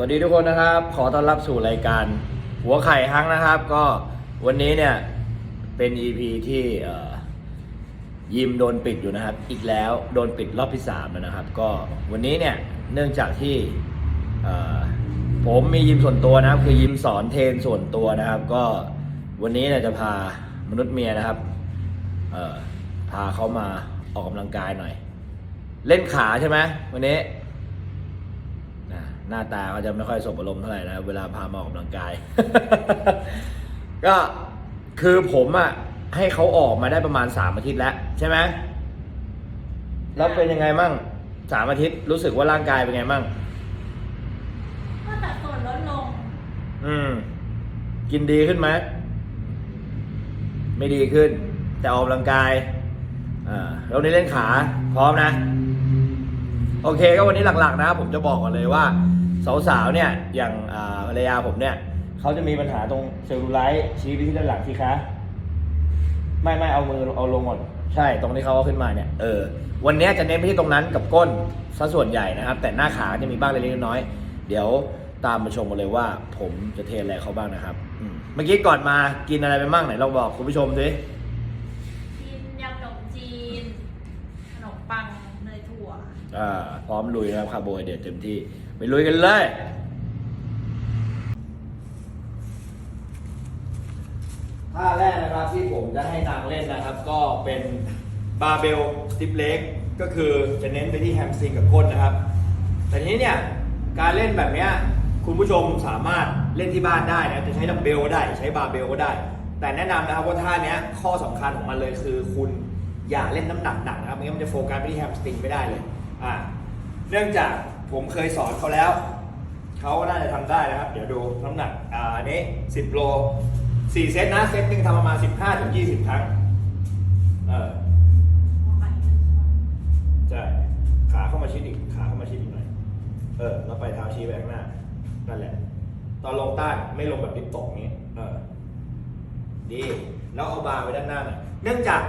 วัสดีทุกคนนะครับ ขอต้อนรับสู่รายการ หัวไข่ฮังนะครับ ก็วันนี้เนี่ยเป็น EP ที่ยิมโดนปิดอยู่นะครับ อีกแล้วโดนปิดรอบที่3แล้วนะครับ ก็วันนี้เนี่ยเนื่องจากที่ผมมียิมส่วนตัวนะครับ คือยิมสอนเทรนส่วนตัวนะครับ ก็วันนี้เนี่ยจะพามนุษย์เมียนะครับพาเขามาออกกำลังกายหน่อย เล่นขาใช่ไหมวันนี้ หน้าตาก็จะไม่ค่อยสบอารมณ์เท่าไหร่นะเวลาพามาออกกำลังกาย ก็คือผมอะให้เขาออกมาได้ประมาณสามอาทิตย์แล้วใช่ไหมแล้วเป็นยังไงมั่งสามอาทิตย์รู้สึกว่าร่างกายเป็นไงมั่งก็แต่ส่วนลดลง อืม กินดีขึ้นไหมไม่ดีขึ้น แต่ออกกำลังกายอ่าแล้ววนนี้เล่นขาพร้อมนะ โอเคก็วันนี้หลักๆนะ ผมจะบอกก่อนเลยว่า สาวๆเนี่ยอย่างอ่าภรรยาผมเนี่ยเขาจะมีปัญหาตรงเซลลูไลท์ชี้ไปที่ด้านหลังสิคะไม่ไม่เอามือเอาลงก่อนใช่ตรงที่เขาเอาขึ้นมาเนี่ยเออวันนี้จะเน้นไปที่ตรงนั้นกับก้นซะส่วนใหญ่นะครับ แต่หน้าขาจะมีบ้างเล็กๆน้อยๆเดี๋ยวตามมาชมกันเลยว่า ผมจะเทรนอะไรเขาบ้างนะครับอืมเมื่อกี้ก่อนมากินอะไรไปบ้างไหนลองบอกคุณผู้ชมสิกินยำขนมจีนขนมปังเนยถั่วอ่าพร้อมลุยนะครับคาร์โบไฮเดรตเต็มที่ ไปลุยกันเลย ท่าแรกนะครับที่ผมจะให้นางเล่นนะครับ ก็เป็นบาร์เบลสติปเล็กก็คือจะเน้นไปที่แฮมสตริงกับก้นนะครับ แต่ทีนี้เนี่ย การเล่นแบบเนี้ยคุณผู้ชมสามารถเล่นที่บ้านได้นะจะใช้ดัมเบลก็ได้ใช้บาร์เบลก็ได้ แต่แนะนำนะครับว่าท่าเนี้ยข้อสำคัญของมันเลยคือคุณอย่าเล่นน้ำหนักหนักนะครับไม่งั้นมันจะโฟกัสไปที่แฮมสติงไม่ได้เลยอ่าเนื่องจาก ผมเคยสอนเขาแล้ว เขาก็น่าจะทำได้นะครับ เดี๋ยวดูน้ำหนักอ่าอันนี้ 10 โล 4 เซตนะเซตหนึ่งทำประมาณ 15ถึง20 ครั้ง เออใช่ขาเข้ามาชิดอีกขาเข้ามาชิดอีกหน่อยเออแล้วไปเท้าชี้ไปข้างหน้า นั่นแหละ ตอนลงใต้ไม่ลงแบบดิบตกนี้เออดีแล้วเอาบาร์ไปด้านหน้าหน่อยเนื่องจาก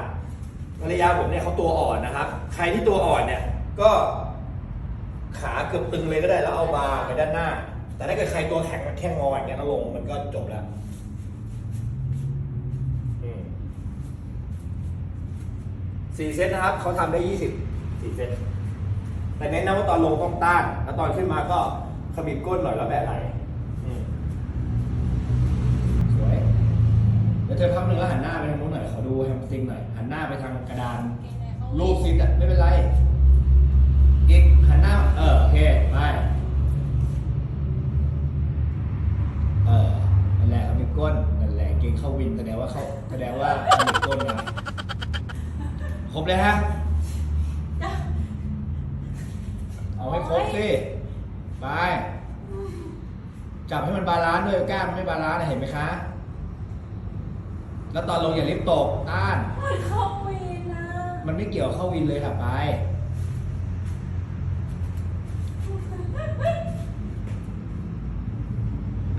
ภรรยาผมเนี่ยเขาตัวอ่อนนะครับ ใครที่ตัวอ่อนเนี่ยก็ ขาเกือบตึงเลยก็ได้แล้วเอาบาร์ไปด้านหน้า แต่ถ้าเกิดใครตัวแข็งมันแค่งออย่างเงี้ยแล้วลงมันก็จบแล้วอืมสี่เซตนะครับเขาทำได้ยี่สิบสี่เซตแต่เน้นนะว่าตอนลงต้องต้าน แล้วตอนขึ้นมาก็ขมิบก้นหน่อยแล้วแบะไหลอืมสวยเดี๋ยวเธอพับหนึ่งแล้วหันหน้าไปทางนู้นหน่อยขอดูแฮมสตริงหน่อยหันหน้าไปทางกระดานรูปซิปอะไม่เป็นไรอีก หันหน้า เออ โอเค ไป เออ นั่นแหละมีก้น นั่นแหละ เก่งเข้าวินแสดงว่าเขาแสดงว่ามีก้นนะครบเลยฮะ เอาให้ครบสิ ไป จับให้มันบาลานซ์ด้วยกล้ามมันไม่บาลานซ์นะเห็นไหมคะ แล้วตอนลงอย่าลิฟต์ตกต้าน มันเข้าวีนนะ มันไม่เกี่ยวเข้าวินเลยค่ะไป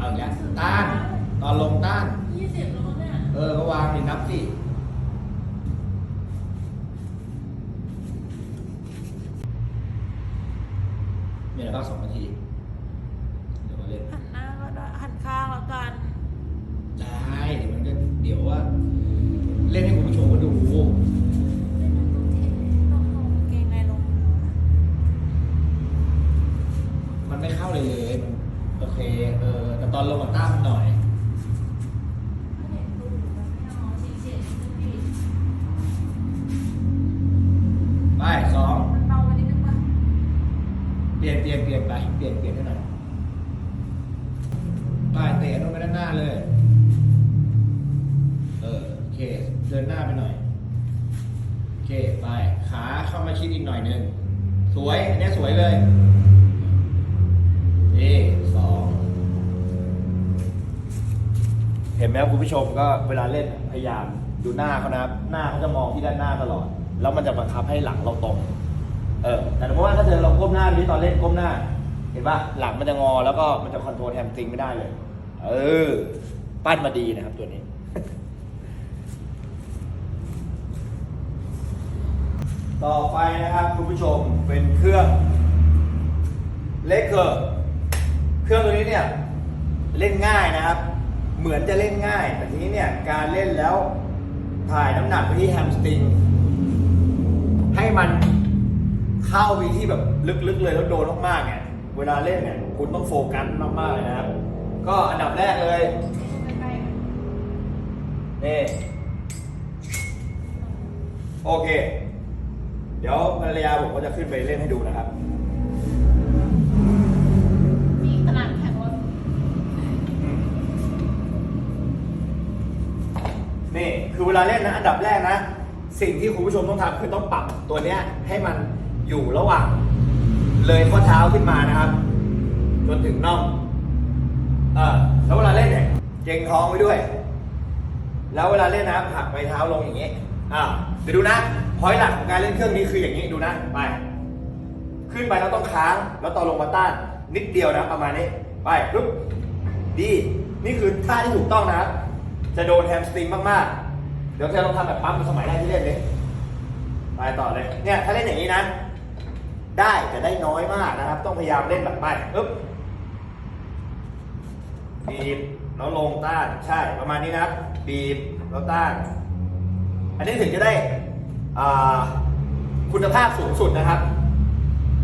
เอาอย่างนี้ต้าน ตอนลงต้าน ยี่สิบแล้วมั้งเนี่ยเออก็วางดินับสิมีอะไรบ้างสอง เปลี่ยนเปลี่ยนเปลี่ยนให้หน่อยไปเตะลงไปด้านหน้าเลย เออโอเค เดินหน้าไปหน่อย โอเค ไป ขาเข้ามาชิดอีกหน่อยนึง สวย อันนี้สวยเลยนี่สอง เห็นไหมครับคุณผู้ชมก็เวลาเล่นพยายามดูหน้าเขานะครับ หน้าเขาจะมองที่ด้านหน้าตลอด แล้วมันจะบังคับให้หลังเราตรง เออ แต่สมมติว่าถ้าเธอเราก้มหน้านี้ตอนเล่นก้มหน้า เห็นปะหลังมันจะงอแล้วก็มันจะคอนโทรลแฮมสตริงไม่ได้เลย เออ ปั้นมาดีนะครับตัวนี้ต่อไปนะครับคุณผู้ชมเป็นเครื่องเล็กเกอร์เครื่องตัวนี้เนี่ยเล่นง่ายนะครับ เหมือนจะเล่นง่าย แต่ทีนี้เนี่ยการเล่นแล้วถ่ายน้ำหนักไปที่แฮมสตริงให้มันเข้าไปที่แบบลึกๆเลยแล้วโดนมากๆเนี่ย เวลาเล่นเนี่ยคุณต้องโฟกัสมากๆเลยนะครับ ก็อันดับแรกเลยใกล้ๆกันนี่โอเค เดี๋ยวภรรยาผมก็จะขึ้นไปเล่นให้ดูนะครับนี่ขนาดแข่งรถนี่คือเวลาเล่นนะอันดับแรกนะ สิ่งที่คุณผู้ชมต้องทำคือต้องปรับตัวเนี้ยให้มันอยู่ระหว่าง เลยข้อเท้าขึ้นมานะครับ จนถึงน่องเออแล้วเวลาเล่นเนี่ยเกรงท้องไว้ด้วย แล้วเวลาเล่นนะครับหักไปเท้าลงอย่างนี้อ่าเดี๋ยวดูนะพอยหลักของการเล่นเครื่องนี้คืออย่างนี้ดูนะไป ขึ้นไปแล้วต้องค้างแล้วตอนลงมาต้านนิดเดียวนะประมาณนี้ไปปุ๊บดีนี่คือท่าที่ถูกต้องนะครับ จะโดนแฮมสตริงมากๆ เดี๋ยวจะลองทำแบบปั๊มสมัยแรกที่เล่นเลยไปต่อเลยเนี่ยถ้าเล่นอย่างนี้นะ ได้แต่ได้น้อยมากนะครับ ต้องพยายามเล่นแบบไปปุ๊บบีบแล้วลงต้านใช่ประมาณนี้นะครับ บีบแล้วต้าน อันนี้ถึงจะได้คุณภาพสูงสุดนะครับ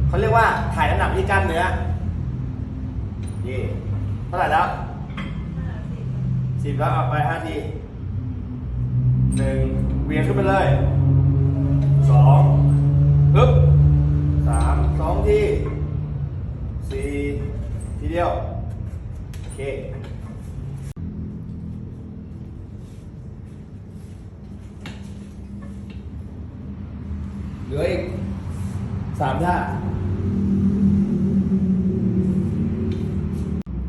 เขาเรียกว่าถ่ายน้ำหนักที่กล้ามเนื้อนี่เท่าไหร่แล้วสิบแล้วเอาไปห้าทีหนึ่งเวียนขึ้นไปเลยสองปึ๊บ ดียว โอเคเหลืออีกสามท่า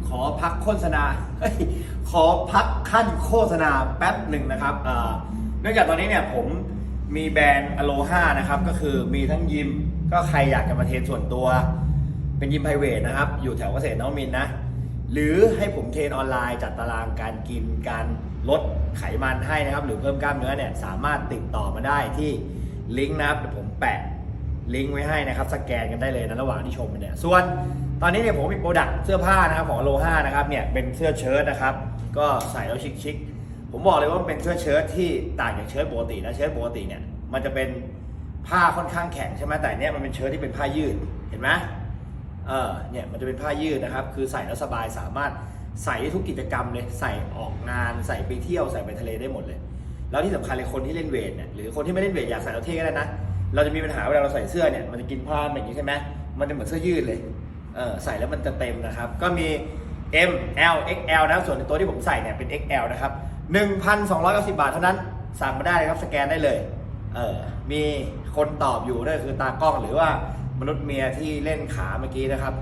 ขอพักโฆษณา ขอพักขั้นโฆษณาแป๊บหนึ่งนะครับ เนื่องจากตอนนี้เนี่ยผมมีแบรนด์อโลฮานะครับ ก็คือมีทั้งยิม ก็ใครอยากจะมาเทรนส่วนตัว เป็นยิมไพรเวทนะครับ อยู่แถวเกษตรนวมินนะ หรือให้ผมเทรนออนไลน์จัดตารางการกินการลดไขมันให้นะครับ หรือเพิ่มกล้ามเนื้อเนี่ยสามารถติดต่อมาได้ที่ลิงก์นะครับเดี๋ยวผมแปะลิงก์ไว้ให้นะครับสแกนกันได้เลยนะระหว่างที่ชมเนี่ยส่วนตอนนี้เนี่ยผมมีโปรดักต์เสื้อผ้านะครับของโลห้านะครับเนี่ยเป็นเสื้อเชิ้ตนะครับ ก็ใส่แล้วชิคๆผมบอกเลยว่ามันเป็นเสื้อเชิ้ตที่ต่างจากเชิ้ตปกตินะเชิ้ตปกติเนี่ยมันจะเป็นผ้าค่อนข้างแข็งใช่ไหมแต่เนี่ยมันเป็นเชิ้ตที่เป็นผ้ายืดเห็นไหม เออเนี่ยมันจะเป็นผ้ายืดนะครับ คือใส่แล้วสบายสามารถใส่ได้ทุกกิจกรรมเลย ใส่ออกงานใส่ไปเที่ยวใส่ไปทะเลได้หมดเลย แล้วที่สำคัญเลยคนที่เล่นเวทเนี่ยหรือคนที่ไม่เล่นเวทอยากใส่แล้วเท่ก็ได้นะ เราจะมีปัญหาเวลาเราใส่เสื้อเนี่ยมันจะกินผ้าแบบนี้ใช่ไหมมันจะเหมือนเสื้อยืดเลยเออใส่แล้วมันจะเต็มนะครับ ก็มี M L XL นะส่วนตัวที่ผมใส่เนี่ยเป็น XL นะครับ1,290 บาทเท่านั้นสั่งมาได้เลยครับสแกนได้เลยเออมีคนตอบอยู่นั่นคือตากล้องหรือว่า มนุษย์เมียที่เล่นขาเมื่อกี้นะครับ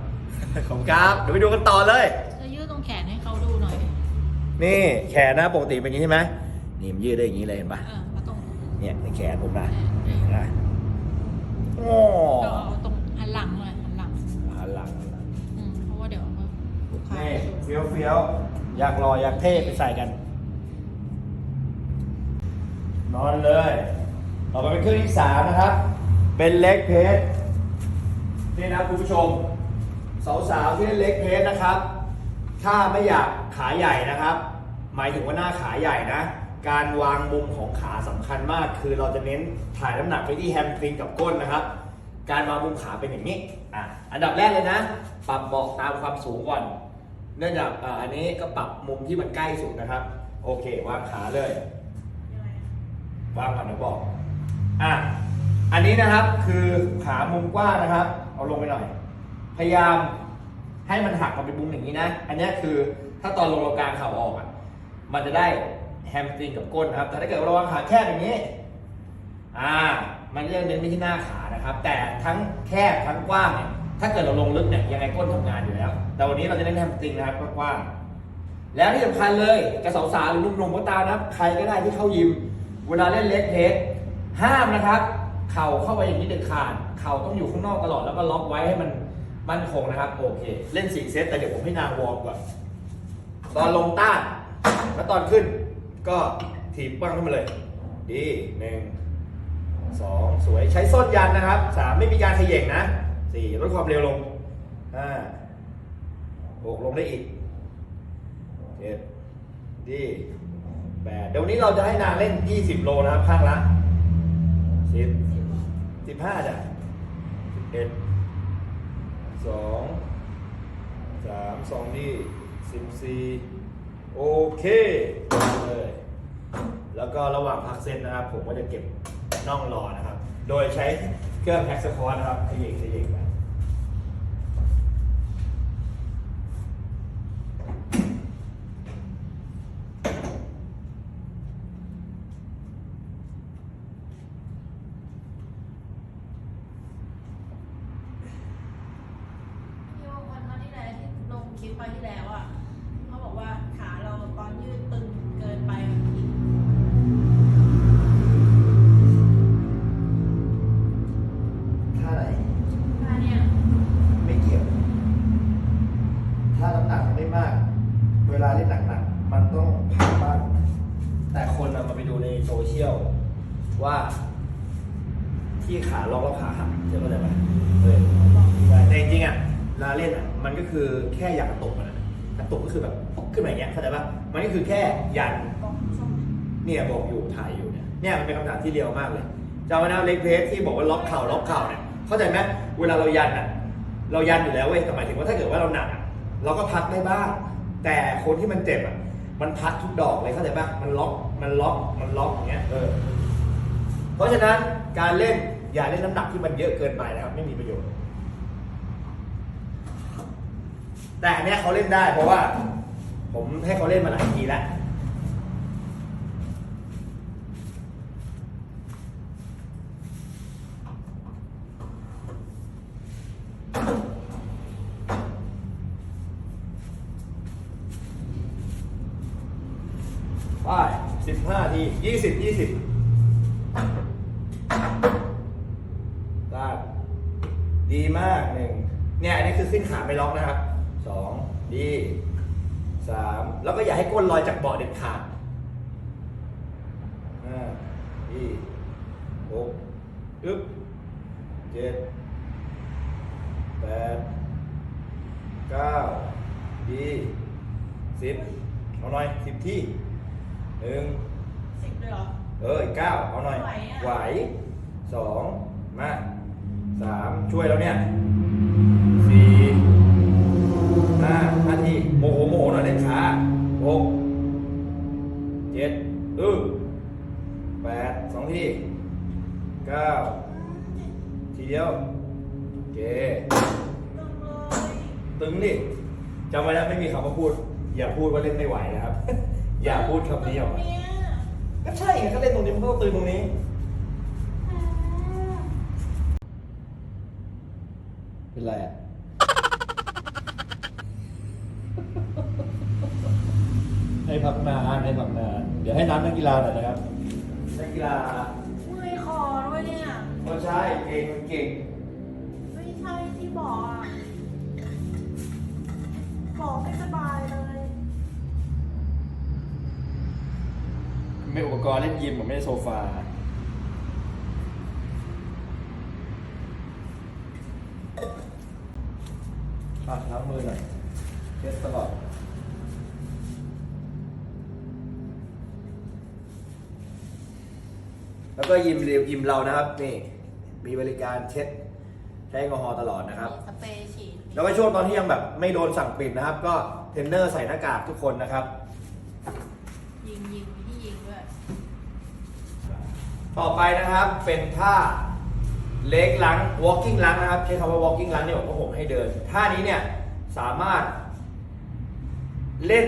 ของครับเดี๋ยวไปดูกันต่อเลยจะยืดตรงแขนให้เขาดูหน่อยนี่แขนนะปกติเป็นอย่างนี้ใช่ไหมนี่มันยืดได้อย่างนี้เลยเห็นปะเออมาตรงเนี่ยในแขนผมนะเออนะโอ้ก็เอาตรงหันหลังหน่อยหันหลังหันหลังหันหลังอืมเพราะว่าเดี๋ยวลูกค้านี่จะดูเฟี้ยวเฟี้ยวอยากรออยากเท่ไปใส่กัน นอนเลย ต่อไปเป็นเครื่องที่สามนะครับ เป็นเล็กเพส นี่นะคุณผู้ชม สาวๆที่เล่นเล็กเพสนะครับ ถ้าไม่อยากขาใหญ่นะครับ หมายถึงว่าหน้าขาใหญ่นะ การวางมุมของขาสำคัญมาก คือเราจะเน้นถ่ายน้ำหนักไปที่แฮมสตริงกับก้นนะครับ การวางมุมขาเป็นอย่างนี้อะอันดับแรกเลยนะ ปรับเบาะตามความสูงก่อน เนื่องจากอ่าอันนี้ก็ปรับมุมที่มันใกล้สุดนะครับ โอเควางขาเลยวางก่อนนะบอกอะอันนี้นะครับคือขามุมกว้างนะครับ เอาลงไปหน่อย พยายามให้มันหักมาเป็นมุมอย่างนี้นะ อันนี้คือถ้าตอนลงเรากลางเข่าออกอะ มันจะได้แฮมสตริงกับก้นนะครับ แต่ถ้าเกิดเราวางขาแคบอย่างนี้ อ่า มันก็จะเน้นไปที่หน้าขานะครับ แต่ทั้งแคบทั้งกว้างเนี่ย ถ้าเกิดเราลงลึกเนี่ยยังไงก้นทำงานอยู่แล้ว แต่วันนี้เราจะเน้นแฮมสตริงนะครับกว้างแล้วที่สำคัญเลยกระสาวๆหรือนุ่มๆก็ตามนะครับ ใครก็ได้ที่เข้ายิม เวลาเล่นเล็กเพสห้ามนะครับ เข่าเข้าไปอย่างนี้เด็ดขาด เข่าต้องอยู่ข้างนอกตลอดแล้วก็ล็อกไว้ให้มันมั่นคงนะครับ โอเค เล่นสี่เซตแต่เดี๋ยวผมให้นางวอร์มก่อน ตอนลงต้าน แล้วตอนขึ้นก็ถีบปั้งขึ้นมาเลย ดีหนึ่งสองสวยใช้ส้นยันนะครับสามไม่มีการเขย่งนะสี่ลดความเร็วลงห้าหกลงได้อีกเจ็ดดีแปดเดี๋ยวนนี้เราจะให้นางเล่น 20 โลนะครับข้างละสิบ สิบห้าจ้ะสิบเอ็ดสองสามสองนี่สิบสี่โอเคเลยแล้วก็ระหว่างพักเส้นนะครับ ผมก็จะเก็บน่องรอนะครับ โดยใช้เครื่องแพ็กสควอตนะครับขยิงขยิงไป ที่ว่าวันนั้นที่แล้วที่ลง คลิปไปที่แล้วอะเขาบอกว่าขาเราตอนยืดตึง แค่อยากกระตุกมันอะกระตุกก็คือแบบขึ้นมาอย่างเงี้ยเข้าใจปะมันก็คือแค่ยันกเนี่ยบอกอยู่ถ่ายอยู่เนี่ยเนี่ยมันเป็นคำถามที่เรียวมากเลยจำไว้นะเล็กเพสที่บอกว่าล็อกเข่าล็อกเข่าเนี่ยเข้าใจไหมเวลาเรายันอะเรายันอยู่แล้วเว้ยแต่หมายถึงว่าถ้าเกิดว่าเราหนักอะเราก็พักได้บ้างแต่คนที่มันเจ็บอะมันพักทุกดอกเลยเข้าใจปะมันล็อกมันล็อกมันล็อกอย่างเงี้ยเออเพราะฉะนั้นการเล่นอย่าเล่นน้ำหนักที่มันเยอะเกินไปนะครับไม่มีประโยชน์ แต่อันเนี้ยเขาเล่นได้เพราะว่า ผมให้เขาเล่นมาหลายทีแล้วไปสิบห้าทียี่สิบยี่สิบได้ดีมากหนึ่งเนี่ยอันนี้คือสิ้นขาไม่ล็อกนะครับ ดีสามแล้วก็อย่าให้ก้นลอยจากเบาะเด็ดขาดห้าดีหกอึ๊บเจ็ดแปดเก้าดีสิบเอาหน่อยสิบที่หนึ่งสิบเลยเหรอ เอออีกเก้าเอาหน่อย ไหวอะ ไหวสองมาสามช่วยแล้วเนี่ยสี่ ห้าห้าทีโมโหโมโหหน่อยเล่นช้าหกเจ็ดอึ้งแปดสองทีเก้าทีเดียวโอเคตึงเลยตึงดิจำไว้นะไม่มีคำว่าพูด อย่าพูดว่าเล่นไม่ไหวนะครับ อย่าพูดคำนี้ออกมาเนี่ยก็ใช่ไงเขาเล่นตรงนี้มันก็ต้องตึงตรงนี้เป็นไรอะ ให้ พักนานให้พักนานเดี๋ยวให้น้ำนักกีฬาหน่อยนะครับ นักกีฬาเมื่อยคอด้วยเนี่ยก็ใช่เก่งมันเก่งไม่ใช่ที่บอกอะบอกไม่สบายเลย ไม่อุปกรณ์เล่นยิมผมไม่ได้โซฟาอะล้างมือหน่อยเช็ดตลอด แล้วก็ยิมเรียวยิมเรานะครับนี่มีบริการเช็ดใช้แอลกอฮอล์ตลอดนะครับ สเปรย์ฉีดแล้วก็ช่วงตอนที่ยังแบบไม่โดนสั่งปิดนะครับ ก็เทรนเนอร์ใส่หน้ากากทุกคนนะครับ ยิงยิงมีที่ยิงด้วยต่อไปนะครับเป็นท่าเล็กลัง walking ลังนะครับใช้คำว่า walking ลังเนี่ยผมผมให้เดินท่านี้เนี่ยสามารถ เล่น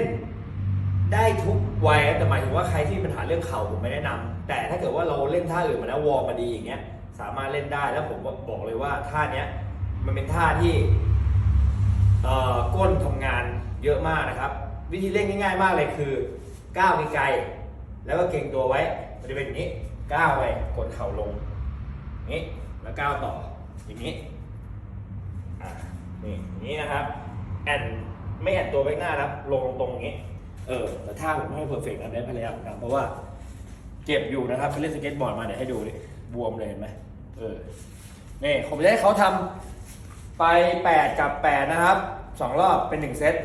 ได้ทุกวัยนะแต่หมายถึงว่าใครที่มีปัญหาเรื่องเข่าผมไม่แนะนำ แต่ถ้าเกิดว่าเราเล่นท่าอื่นมาแล้ววอร์มมาดีอย่างเงี้ย สามารถเล่นได้แล้วผมบอกเลยว่าท่าเนี้ยมันเป็นท่าที่เอ่อก้นทำงานเยอะมากนะครับ วิธีเล่นง่าย ๆ มากเลยคือก้าวไกลๆแล้วก็เก่งตัวไว้มันจะเป็นอย่างนี้ก้าวไปกดเข่าลงนี้แล้วก้าวต่ออย่างนี้อ่านี่อย่างนี้นะครับแอนไม่แอนตัวไปหน้านะครับลงตรงอย่างนี้เออแต่ท่าผมไม่เพอร์เฟกต์อันนี้พยายามทำเพราะว่า เจ็บอยู่นะครับไปเล่นสเก็ตบอร์ดมาเดี๋ยวให้ดูดิบวมเลยเห็นไหมเออนี่ผมจะให้เขาทำไป 8 กับ 8 นะครับสองรอบเป็นหนึ่งเซต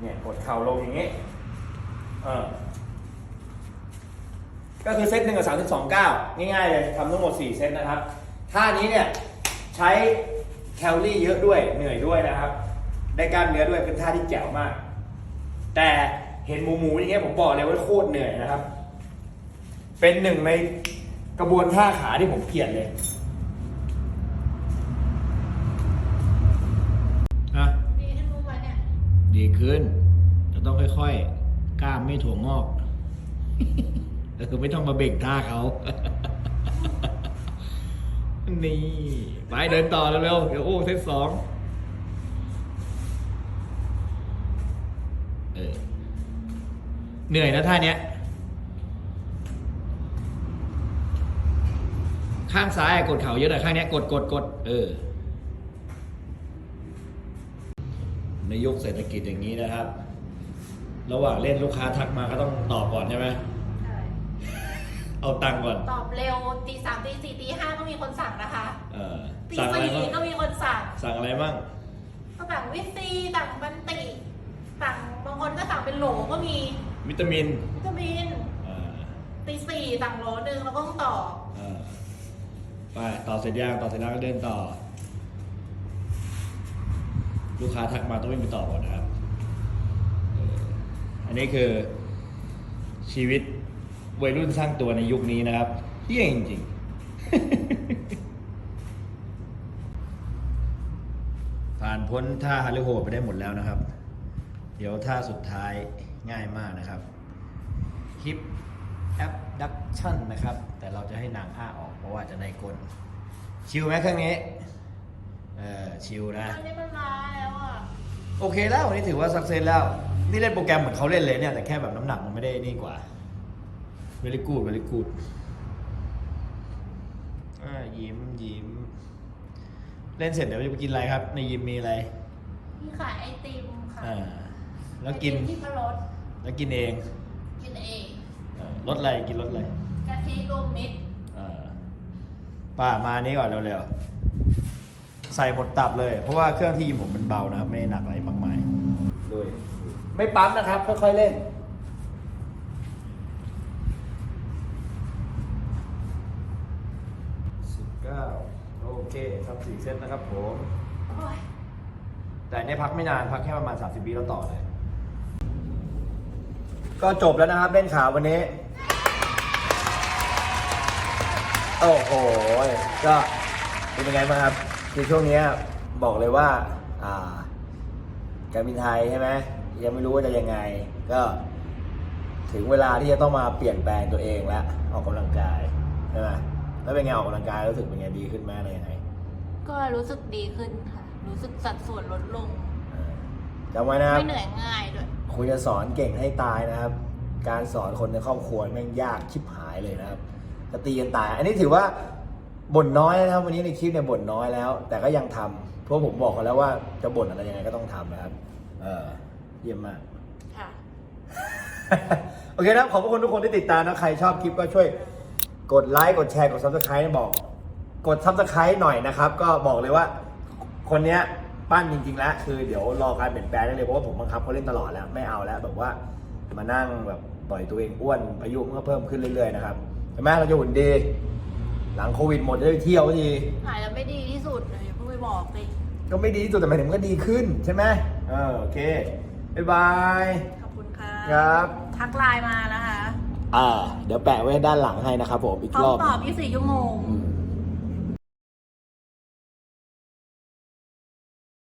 เนี่ยกดเข่าลงอย่างนี้เออก็คือเซตหนึ่งกับสามสิบสองเก้าง่ายๆเลยทำทั้งหมดสี่เซตนะครับท่านี้เนี่ยใช้แคลอรี่เยอะด้วยเหนื่อยด้วยนะครับ ได้กล้ามเนื้อด้วยเป็นท่าที่แจ๋วมาก แต่เห็นหมูหมูๆอย่างเงี้ยผมบอกเลยว่าโคตรเหนื่อยนะครับ เป็นหนึ่งในกระบวนท่าขาที่ผมเกลียดเลยอะดีขึ้นรู้ไหมเนี่ยดีขึ้นแต่ต้องค่อยๆ กล้ามไม่ถั่วงอกก็คือไม่ต้องมาเบ่งท่าเขานี่ไปเดินต่อเร็วๆเดี๋ยวโอ้เซตสองเออเหนื่อยนะท่าเนี้ย ข้างซ้ายอะกดเข่าเยอะหน่อยข้างเนี้ยกดกดกดเออ ในยุคเศรษฐกิจอย่างนี้นะครับ ระหว่างเล่นลูกค้าทักมาก็ต้องตอบก่อนใช่ไหมใช่เอาตังค์ก่อน ตอบเร็วตีสามตีสี่ตีห้าก็มีคนสั่งนะคะเออตีสั่งอะไรสี่บ้างก็มีคนสั่งสั่งอะไรบ้าง ก็สั่งวิตซีสั่งบันติสั่งบางคนก็สั่งเป็นโหลก็มีวิตามินวิตามิน เออตีสี่สั่งโหลหนึ่งแล้วก็ต้องต่อเออ ไปต่อเสร็จยังต่อเสร็จแล้วก็เดินต่อ ลูกค้าทักมาต้องไม่มีตอบก่อนนะครับ อันนี้คือชีวิตวัยรุ่นสร้างตัวในยุคนี้นะครับเที่ยงจริงๆ ผ่านพ้นท่าฮาริโฮไปได้หมดแล้วนะครับ เดี๋ยวท่าสุดท้ายง่ายมากนะครับฮิป ดักชั่นนะครับ แต่เราจะให้นางอ้าออกเพราะว่าจะได้กลชิลไหมเครื่องนี้ เออชิลนะ ตอนนี้มันมาแล้วอะ โอเคแล้ววันนี้ถือว่าสักเซนแล้ว นี่เล่นโปรแกรมเหมือนเขาเล่นเลยเนี่ย แต่แค่แบบน้ำหนักมันไม่ได้นี่กว่า very good very good อ่ายิ้มยิ้ม เล่นเสร็จเดี๋ยวจะไปกินอะไรครับ ในยิมมีอะไร มีขายไอติมค่ะอ่า แล้วกินไอติมที่พะรสแล้วกินเอง กินเองเออ รสอะไรกินรสอะไรกะทิรวมมิตรเออป้ามานี้ก่อนเร็วๆ ใส่หมดตับเลย เพราะว่าเครื่องที่ยิมผมมันเบานะครับ ไม่ได้หนักอะไรมากมายด้วย ไม่ปั๊มนะครับ ค่อยๆเล่น สิบเก้าโอเคทำสี่เซตนะครับผม โอ้ยแต่อันเนี่ยพักไม่นานพักแค่ประมาณ 30วิแล้วต่อเลย ก็จบแล้วนะครับเล่นข่าววันนี้ โอ้โห ก็เป็นยังไงบ้างครับคือช่วงเนี้ยบอกเลยว่า อ่า การบินไทยใช่ไหมยังไม่รู้ว่าจะยังไง ก็ ถึงเวลาที่จะต้องมาเปลี่ยนแปลงตัวเองแล้วออกกำลังกายใช่ไหมแล้วเป็นไงออกกำลังกายรู้สึกเป็นไงดีขึ้นไหมอะไรยังไง ก็รู้สึกดีขึ้นค่ะ รู้สึกสัดส่วนลดลงเออจำไว้นะครับไม่เหนื่อยง่ายด้วยคุณจะสอนเก่งให้ตายนะครับ การสอนคนในครอบครัวแม่งยากชิบหายเลยนะครับ จะตีกันตาย อันนี้ถือว่าบ่นน้อยนะครับ วันนี้ในคลิปเนี่ยบ่นน้อยแล้ว แต่ก็ยังทำเพราะผมบอกเขาแล้วว่าจะบ่นอะไรยังไงก็ต้องทำนะครับ เออเยี่ยมมากค่ะโอเคนะครับขอบพระคุณทุกคนที่ติดตามนะใครชอบคลิปก็ช่วยกดไลค์กดแชร์กด subscribe บอก กด subscribe หน่อยนะครับ ก็บอกเลยว่า คนเนี้ยปั้นจริงๆแล้วคือเดี๋ยวรอการเปลี่ยนแปลงได้เลยเพราะว่าผมบังคับเขาเล่นตลอดแล้วไม่เอาแล้วแบบว่ามานั่งแบบปล่อยตัวเองอ้วนอายุมันก็เพิ่มขึ้นเรื่อยๆนะครับ ใช่ไหมเราจะหุ่นดี หลังโควิดหมดจะได้เที่ยวทีหายแล้วไม่ดีที่สุดเลยเพิ่งไปบอกเลยก็ไม่ดีที่สุดแต่หมายถึงก็ดีขึ้นใช่ไหมเออโอเคบ๊ายบาย ขอบคุณค่ะครับ ทักไลน์มานะคะ อ่า เดี๋ยวแปะไว้ด้านหลังให้นะครับผมอีกพร้อรมอบ ตอบ 24 ชั่วโมง อืม